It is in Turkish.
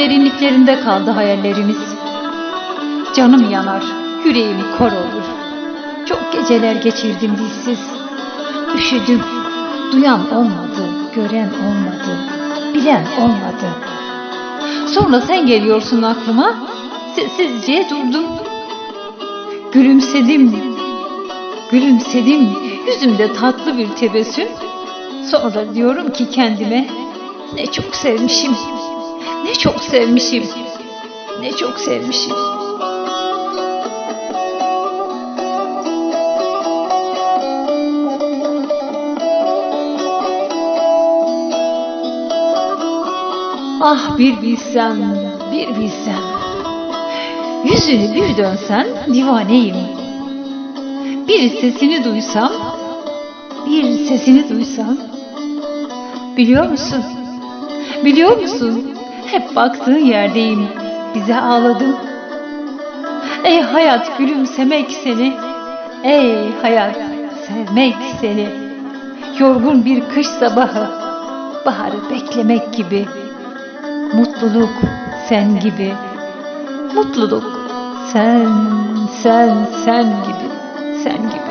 derinliklerinde kaldı hayallerimiz. Canım yanar, yüreğim kor olur. Çok geceler geçirdim dizsiz. Üşüdüm, duyan olmadı, gören olmadı, bilen olmadı. Sonra sen geliyorsun aklıma, sessizce durdum. Gülümsedim, gülümsedim, yüzümde tatlı bir tebessüm. Sonra diyorum ki kendime, ne çok sevmişim, çok sevmişim, ne çok sevmişim. Ah bir bilsem, bir bilsem. Yüzünü bir dönsen divaneyim. Bir sesini duysam, bir sesini duysam. Biliyor musun? Biliyor musun? Hep baktığın yerdeyim. Bize ağladım. Ey hayat gülümsemek seni. Ey hayat sevmek seni. Yorgun bir kış sabahı. Baharı beklemek gibi. Mutluluk sen gibi. Mutluluk sen, sen, sen gibi. Sen gibi.